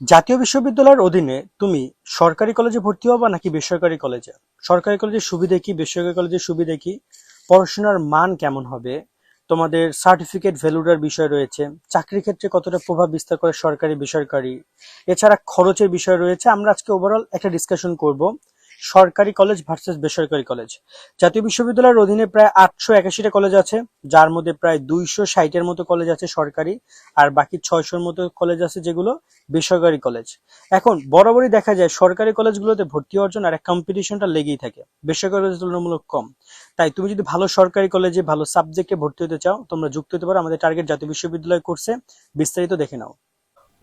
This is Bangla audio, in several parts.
জাতীয় বিশ্ববিদ্যালয়ের অধীনে তুমি সরকারি কলেজে ভর্তি হবা নাকি বেসরকারি কলেজে? সরকারি কলেজের সুবিধা কি, বেসরকারি কলেজের সুবিধা কি? পড়াশোনার মান কেমন হবে? তোমাদের সার্টিফিকেট ভ্যালুটার বিষয় রয়েছে। চাকরি ক্ষেত্রে কতটা প্রভাব বিস্তার করে সরকারি, বেসরকারি? এছাড়া খরচের বিষয় রয়েছে। আমরা আজকে ওভারঅল একটা ডিসকাশন করব। সরকারি কলেজ ভার্সেস বেসরকারি কলেজ। জাতীয় বিশ্ববিদ্যালয়ের অধীনে প্রায় আটশো একাশিটা কলেজ আছে, যার মধ্যে প্রায় দুইশো ষাটের মতো কলেজ আছে সরকারি আর বাকি ছয়শোর মতো কলেজ আছে যেগুলো বেসরকারি কলেজ। এখন বরাবরই দেখা যায় সরকারি কলেজগুলোতে ভর্তি অর্জন আর কম্পিটিশনটা লেগেই থাকে, বেসরকারি কলেজ তুলনামূলক কম। তাই তুমি যদি ভালো সরকারি কলেজে ভালো সাবজেক্টে ভর্তি হতে চাও, তোমরা যুক্ত হতে পারো আমাদের টার্গেট জাতীয় বিশ্ববিদ্যালয় কোর্সে বিস্তারিত দেখে নাও।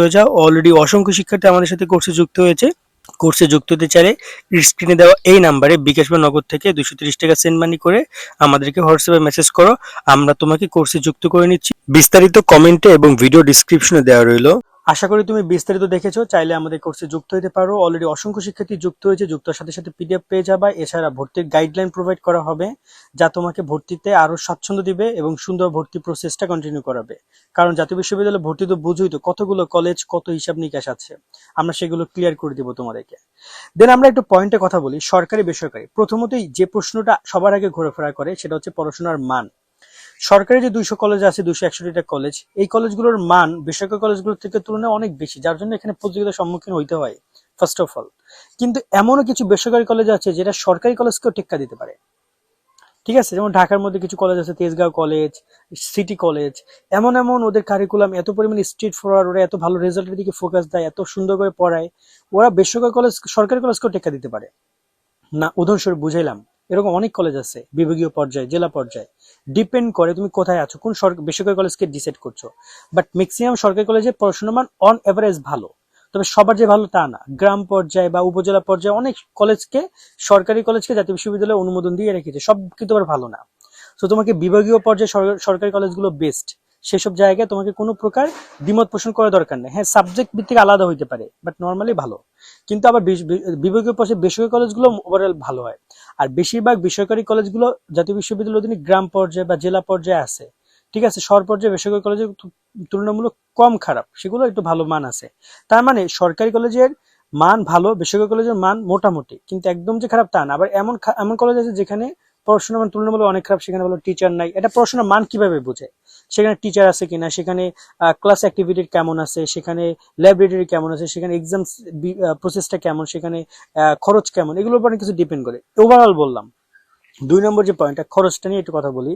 হয়ে যাও। অলরেডি অসংখ্য শিক্ষার্থী আমাদের সাথে কোর্সে যুক্ত হয়েছে। কোর্সে যুক্ত হতে চাইলে স্ক্রিনে দেওয়া এই নাম্বারে বিকাশ বা থেকে দুশো টাকা সেন্ড মানি করে আমাদেরকে হোয়াটসঅ্যাপে মেসেজ করো। আমরা তোমাকে কোর্সে যুক্ত করে নিচ্ছি। বিস্তারিত কমেন্টে এবং ভিডিও ডিসক্রিপশনে দেওয়া রইল। আশা করি তুমি বিস্তারিত দেখেছ, চাইলে আমাদের কোর্সে যুক্ত হতে পারো। অলরেডি অসংখ্য শিক্ষার্থী যুক্ত হয়েছে, যুক্তর সাথে সাথে পিডিএফ পেয়ে যাবা। এছাড়া ভর্তির গাইডলাইন প্রোভাইড করা হবে, যা তোমাকে ভর্তিতে আরও স্বাচ্ছন্দ্য দিবে এবং সুন্দর ভর্তি প্রসেসটা কন্টিনিউ করাবে। কারণ জাতীয় বিশ্ববিদ্যালয়ে ভর্তি তো বুঝোই তো, কতগুলো কলেজ কত হিসাব নিকাশ আছে। আমরা সেগুলো ক্লিয়ার করে দিব তোমাদেরকে। দেন আমরা একটু পয়েন্টে কথা বলি সরকারি বেসরকারি প্রথমতই যে প্রশ্নটা সবার আগে ঘোরাফেরা করে, সেটা হচ্ছে পড়াশোনার মান। সরকারি যে দুইশো কলেজ আছে, দুইশো একষট্টিটা কলেজ এই কলেজগুলোর মান বেসরকারি কলেজগুলোর থেকে তুলনায় অনেক বেশি, যার জন্য এখানে প্রতিযোগিতার সম্মুখীন হইতে হয় ফার্স্ট অফ অল কিন্তু এমনও কিছু বেসরকারি কলেজ আছে যেটা সরকারি কলেজকেও টেক্কা দিতে পারে। ঠিক আছে? যেমন ঢাকার মধ্যে কিছু কলেজ আছে, তেজগাঁও কলেজ সিটি কলেজ এমন এমন ওদের কারিকুলাম এত পরিমাণে স্ট্রিট ফরওয়ার্ড ওরা এত ভালো রেজাল্টের দিকে ফোকাস দেয়, এত সুন্দর করে পড়ায়, ওরা বেসরকারি কলেজ সরকারি কলেজকেও টেক্কা দিতে পারে। না, উদাহরণস্বরূপ বুঝাইলাম এরকম অনেক কলেজ আছে, বিভাগীয় পর্যায়ে, জেলা পর্যায়ে। ডিপেন্ড করে তুমি কোথায় আছো, কোন সরকার, বেসরকারি কলেজকে ডিসাইড করছ। বাট ম্যাক্সিমাম সরকারি কলেজে পড়াশোনার মান অন এভারেজ ভালো। তবে সবার যে ভালো তা না। গ্রাম পর্যায়ে বা উপজেলা পর্যায়ে অনেক কলেজকে সরকারি কলেজকে জাতীয় বিশ্ববিদ্যালয়ে অনুমোদন দিয়ে রেখেছে। সব কিন্তু আবার ভালো না। তো তোমাকে বিভাগীয় পর্যায়ে সরকার- সরকারি কলেজগুলো বেস্ট সেসব জায়গায় তোমাকে কোনো প্রকার দ্বিমত পোষণ করার দরকার নেই। হ্যাঁ সাবজেক্ট ভিত্তিক আলাদা হইতে পারে বাট নর্মালি ভালো। কিন্তু আবার বিভাগীয় পর্যায়ে বেসরকারি কলেজগুলো ওভারঅল ভালো হয়। আর বেশিরভাগ বেসরকারি কলেজগুলো জাতীয় বিশ্ববিদ্যালয়ের অধীনে গ্রাম পর্যায়ে বা জেলা পর্যায়ে আছে। ঠিক আছে, শহর পর্যায়ে বেসরকারি কলেজে তু- তুলনামূলক কম খারাপ, সেগুলো একটু ভালো মান আছে। তার মানে সরকারি কলেজের মান ভালো, বেসরকারি কলেজের মান মোটামুটি, কিন্তু একদম যে খারাপ তা না। আবার এমন এমন কলেজ আছে যেখানে পড়াশোনার মান তুলনামূলক অনেক খারাপ, সেখানে ভালো টিচার নাই। এটা পড়াশোনার মান কীভাবে বোঝে? সেখানে টিচার আছে কিনা, সেখানে ক্লাস অ্যাক্টিভিটি কেমন আছে, সেখানে ল্যাবরেটরি কেমন আছে, সেখানে এক্সাম প্রসেসটা কেমন, সেখানে খরচ কেমন, এগুলোর উপর কিছু ডিপেন্ড করে। ওভারঅল বললাম, দুই নম্বর যে পয়েন্টটা খরচটা নিয়ে একটু কথা বলি।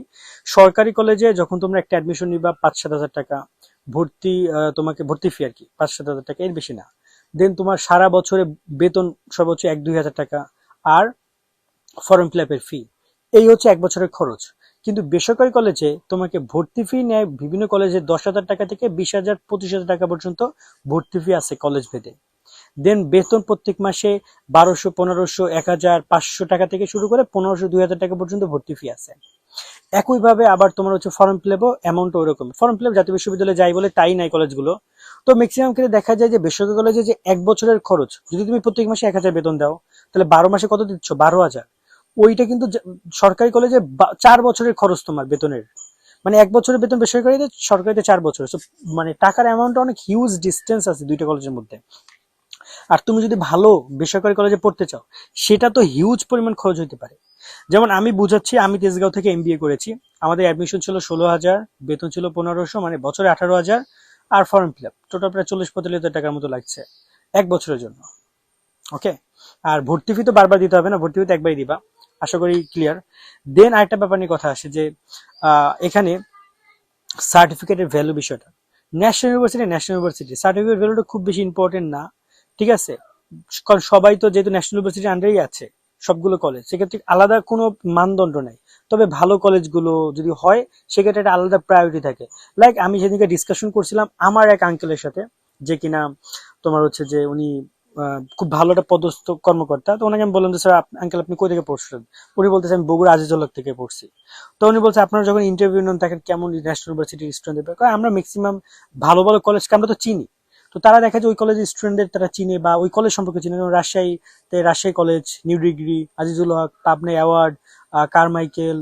সরকারি কলেজে যখন তোমরা একটা অ্যাডমিশন নিবা পাঁচ সাত হাজার টাকা, ভর্তি তোমাকে ভর্তি ফি আর কি পাঁচ সাত হাজার টাকা, এর বেশি না। দেন তোমার সারা বছরে বেতন সর্বোচ্চ এক দুই হাজার টাকা, আর ফর্ম ফিল আপের ফি এই হচ্ছে এক বছরের খরচ। কিন্তু বেসরকারি কলেজে তোমাকে ভর্তি ফি নেয় বিভিন্ন কলেজে দশ হাজার টাকা থেকে বিশ হাজার, পঁচিশ হাজার টাকা পর্যন্ত ভর্তি ফি আছে কলেজ ভেদে দেন বেতন প্রত্যেক মাসে বারোশো, পনেরোশো, এক হাজার, পাঁচশো টাকা থেকে শুরু করে পনেরোশো, দুই হাজার টাকা পর্যন্ত ভর্তি ফি আছে। একইভাবে আবার তোমার হচ্ছে ফর্ম ফিল আপও অ্যামাউন্ট ওরকম। ফর্ম ফিল আপ জাতীয় বিশ্ববিদ্যালয়ে যাই বলে তাই নাই কলেজগুলো। তো ম্যাক্সিমাম ক্ষেত্রে দেখা যায় যে বেসরকারি কলেজে যে এক বছরের খরচ, যদি তুমি প্রত্যেক মাসে এক হাজার বেতন দাও, তাহলে বারো মাসে কত দিচ্ছ? বারো হাজার। ওইটা কিন্তু সরকারি কলেজে চার বছরের খরচ তোমার বেতনের। মানে এক বছরের বেতন বেসরকারিতে, সরকারিতে চার বছর মানে টাকার অ্যামাউন্ট অনেক হিউজ ডিস্টেন্স আছে দুইটা কলেজের মধ্যে। আর তুমি যদি ভালো বেসরকারি কলেজে পড়তে চাও, সেটা তো হিউজ পরিমাণ খরচ হতে পারে। যেমন আমি বুঝাচ্ছি, আমি তেজগাঁও থেকে এমবিএ করেছি। আমাদের অ্যাডমিশন ছিল ষোলো হাজার, বেতন ছিল পনেরোশো মানে বছরে আঠারো হাজার। আর ফর্ম ফিল আপ টোটাল প্রায় চল্লিশ পঁয়তাল্লিশ টাকার মতো লাগছে এক বছরের জন্য। ওকে আর ভর্তি ফি তো বারবার দিতে হবে না, ভর্তি ফি তো একবারই দিবা। আশা করি ক্লিয়ার দেন আরেকটা ব্যাপার নিয়ে কথা আসে যে এখানে সার্টিফিকেটের ভ্যালু বিষয়টা। National university national university certificate ভ্যালুটা খুব বেশি ইম্পর্টেন্ট না, ঠিক আছে? কারণ সবাই তো যেহেতু ন্যাশনাল ইউনিভার্সিটির আন্ডারেই আছে, সবগুলো কলেজ সেক্ষেত্রে আলাদা কোনো মানদণ্ড নেই। তবে ভালো কলেজগুলো যদি হয়, সেক্ষেত্রে একটা আলাদা প্রায়োরিটি থাকে। লাইক আমি সেদিনকে ডিসকাশন করছিলাম আমার এক আঙ্কেলের সাথে, যে কিনা তোমার হচ্ছে যে উনি খুব ভালো একটা পদস্থ কর্মকর্তা। তো ওনাকে আমি বললাম যে, স্যার আঙ্কেল আপনি কই থেকে পড়ছেন উনি বলতেছে, আমি বগুড়া আজিজুল্লাহ থেকে পড়ছি। তো উনি বলছে, আপনারা যখন ইন্টারভিউ নেন দেখেন কেমন ন্যাশনাল ইউনিভার্সিটির স্টুডেন্ট আমরা ম্যাক্সিমাম ভালো ভালো কলেজকে আমরা তো চিনি। তো তারা দেখা যায় ওই কলেজের স্টুডেন্টদের তারা চিনে বা ওই কলেজ সম্পর্কে চিনে। যেমন রাজশাহীতে Rajshahi college new degree Azizul Haque, Pabna Edward Carmichael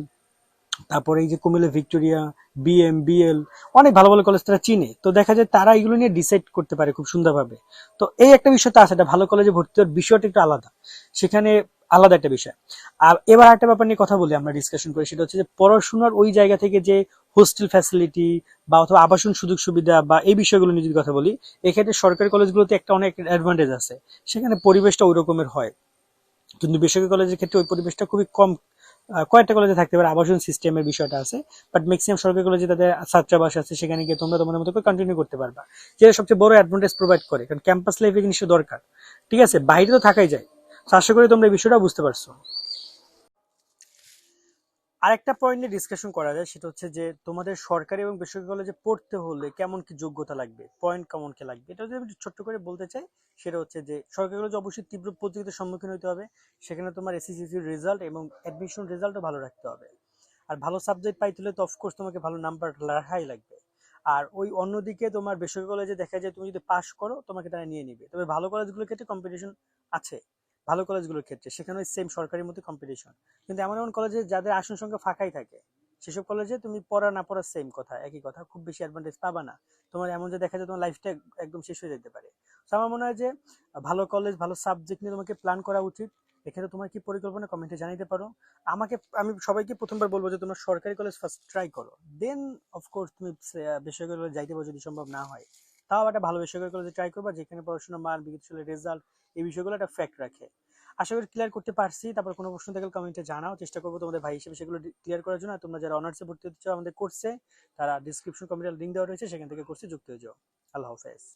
তারপরে এই যে কুমিল্লা ভিক্টোরিয়া বিএম বিএল অনেক ভালো ভালো কলেজ তারা চিনে। তো দেখা যায় তারা এগুলো নিয়ে ডিসাইড করতে পারে খুব সুন্দরভাবে। তো এই একটা বিষয় তো আছে, এটা ভালো কলেজে ভর্তি হওয়ার বিষয়টা একটু আলাদা। সেখানে আলাদা একটা বিষয়। আর এবার একটা ব্যাপার নিয়ে কথা বলি আমরা ডিসকাশন করি, সেটা হচ্ছে যে পড়াশোনার ওই জায়গা থেকে যে হোস্টেল ফ্যাসিলিটি বা অথবা আবাসন সুযোগ সুবিধা বা এই বিষয়গুলো নিয়ে যদি কথা বলি, এক্ষেত্রে সরকারি কলেজগুলোতে একটা অনেক অ্যাডভান্টেজ আছে। সেখানে পরিবেশটা ওই রকমের হয়। কিন্তু বেসরকারি কলেজের ক্ষেত্রে ওই পরিবেশটা খুবই কম কয়েকটা কলেজে থাকতে পারে, আবাসন সিস্টেমের বিষয়টা আছে বাট ম্যাক্সিমাম সরকারি কলেজে তাদের ছাত্রাবাস আছে, সেখানে গিয়ে তোমরা তোমাদের মতো করে কন্টিনিউ করতে পারবা। যেটা সবচেয়ে বড় অ্যাডভান্টেজ প্রোভাইড করে, কারণ ক্যাম্পাস লাইফে জিনিসটা দরকার। ঠিক আছে? বাইরে তো থাকাই যায়। আশা করি তোমরা এই বিষয়টা বুঝতে পারছ। আরেকটা পয়েন্ট নিয়ে ডিসকাশন করা যায়, সেটা হচ্ছে যে তোমাদের সরকারি এবং বেসরকারি কলেজে পড়তে হলে কেমন কি যোগ্যতা লাগবে? পয়েন্ট কেমন কি লাগবে? এটা যদি আমি ছোট্ট করে বলতে চাই, সেটা হচ্ছে যে সরকারি কলেজে অবশ্যই তীব্র প্রতিযোগিতার সম্মুখীন হতে হবে। সেখানে তোমার এসএসসির রেজাল্ট এবং অ্যাডমিশন রেজাল্টও ভালো রাখতে হবে। আর ভালো সাবজেক্ট পাইতে হলে তো অফকোর্স তোমাকে ভালো নাম্বার রাখাই লাগবে। আর ওই অন্যদিকে তোমার বেসরকারি কলেজে দেখা যায় তুমি যদি পাশ করো, তোমাকে তারা নিয়ে নিবে। তবে ভালো কলেজগুলোর ক্ষেত্রে কম্পিটিশন আছে। ভালো কলেজগুলোর ক্ষেত্রে, সেখানে সেম সরকারি মতো কম্পিটিশন কিন্তু এমন এমন কলেজে যাদের আসন সংখ্যা ফাঁকাই থাকে, সেসব কলেজে তুমি পড়া না পড়া সেম কথা, একই কথা, খুব বেশি অ্যাডভান্টেজ পাবা না। তোমার এমন যে দেখা যায় তোমার লাইফটা একদম শেষ হয়ে যেতে পারে। তো আমার মনে হয় যে, ভালো কলেজ ভালো সাবজেক্ট নিয়ে তোমাকে প্ল্যান করা উচিত। এক্ষেত্রে তোমার কি পরিকল্পনা কমেন্টে জানাতে পারো। আমাকে, আমি সবাইকে প্রথমবার বলব যে, তোমরা সরকারি কলেজ ফার্স্ট ট্রাই করো। দেন অফকোর্স তুমি বেসরকারি কলেজ যাইতে পারো যদি সম্ভব না হয়। তাও একটা ভালো বেসরকারি কলেজে ট্রাই করবা, যেখানে পড়াশোনার মান বিগতশীলের রেজাল্ট এই বিষয়গুলো একটা ফ্যাক্ট রাখে। আশা করি ক্লিয়ার করতে পারছি। তারপর কোনো প্রশ্ন থাকলে কমেন্টে জানাও। চেষ্টা করব তোমাদের ভাই হিসেবে সেগুলো ক্লিয়ার করার জন্য। তোমরা যারা অনার্সে ভর্তি হতে চাও আমাদের কোর্সে তারা ডিসক্রিপশন কমেন্টের লিঙ্ক দেওয়া রয়েছে, সেখান থেকে কোর্সে যুক্ত হয়ে যাও। আল্লাহ হাফেজ।